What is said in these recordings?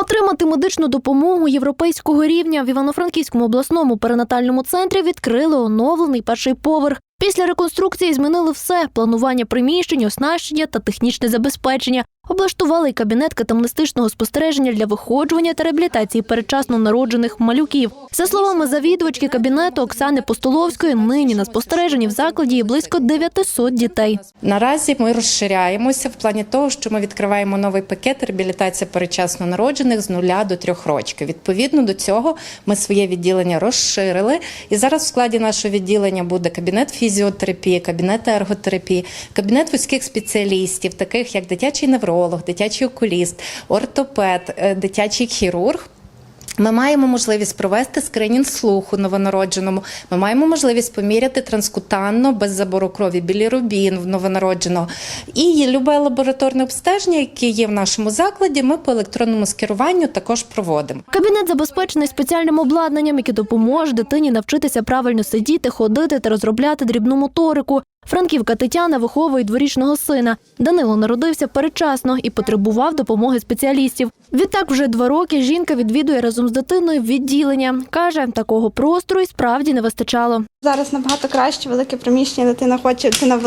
Отримати медичну допомогу європейського рівня в Івано-Франківському обласному перинатальному центрі відкрили оновлений перший поверх. Після реконструкції змінили все: планування приміщень, оснащення та технічне забезпечення. Облаштували кабінет катамнестичного спостереження для виходжування та реабілітації передчасно народжених малюків. За словами завідувачки кабінету Оксани Постоловської, нині на спостереженні в закладі є близько 900 дітей. Наразі ми розширяємося в плані того, що ми відкриваємо новий пакет реабілітація передчасно народжених з нуля до трьох років. Відповідно до цього ми своє відділення розширили. І зараз в складі нашого відділення буде кабінет фізіотерапії, кабінет ерготерапії, кабінет вузьких спеціалістів, таких як дитячий невролог, дитячий окуліст, ортопед, е, дитячий хірург. Ми маємо можливість провести скринінг слуху новонародженому. Ми маємо можливість поміряти транскутанно без забору крові білірубін в новонародженого. І любе лабораторне обстеження, яке є в нашому закладі, ми по електронному скеруванню також проводимо. Кабінет забезпечений спеціальним обладнанням, яке допоможе дитині навчитися правильно сидіти, ходити та розробляти дрібну моторику. Франківка Тетяна виховує дворічного сина. Данило народився передчасно і потребував допомоги спеціалістів. Відтак, вже два роки жінка відвідує разом з дитиною відділення. Каже, такого простору й справді не вистачало. Зараз набагато краще, велике приміщення, дитина хоче, дитина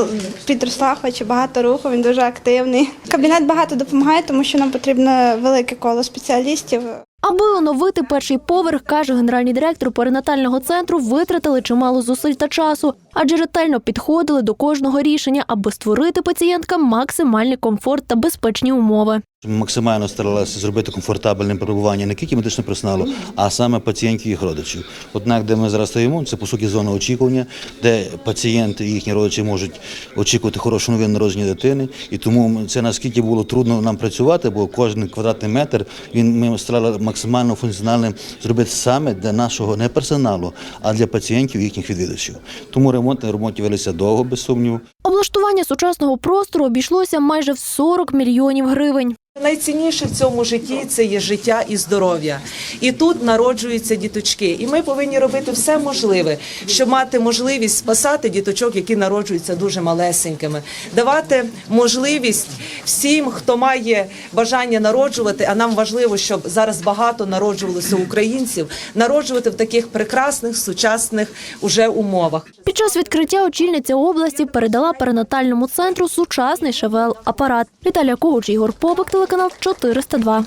підросла, хоче багато руху, він дуже активний. Кабінет багато допомагає, тому що нам потрібно велике коло спеціалістів. Аби оновити перший поверх, каже генеральний директор перинатального центру, витратили чимало зусиль та часу, адже ретельно підходили до кожного рішення, аби створити пацієнткам максимальний комфорт та безпечні умови. Максимально старалися зробити комфортабельне перебування не тільки медичного персоналу, а саме пацієнтів і їх родичів. Однак, де ми зараз стоїмо, це по суті зона очікування, де пацієнти і їхні родичі можуть очікувати хорошу новину народження дитини. І тому це наскільки було трудно нам працювати, бо кожен квадратний метр він ми старали максимально функціональним зробити саме для нашого не персоналу, а для пацієнтів і їхніх відвідувачів. Тому ремонт на велися довго, без сумніву. Облаштування сучасного простору обійшлося майже в 40 мільйонів гривень. Найцінніше в цьому житті це є життя і здоров'я. І тут народжуються діточки. І ми повинні робити все можливе, щоб мати можливість спасати діточок, які народжуються дуже малесенькими, давати можливість всім, хто має бажання народжувати. А нам важливо, щоб зараз багато народжувалося українців, народжувати в таких прекрасних сучасних уже умовах. Під час відкриття очільниця області передала перинатальному центру сучасний ШВЛ-апарат. Віталія Когуч, Ігор Побик, телеканал 402.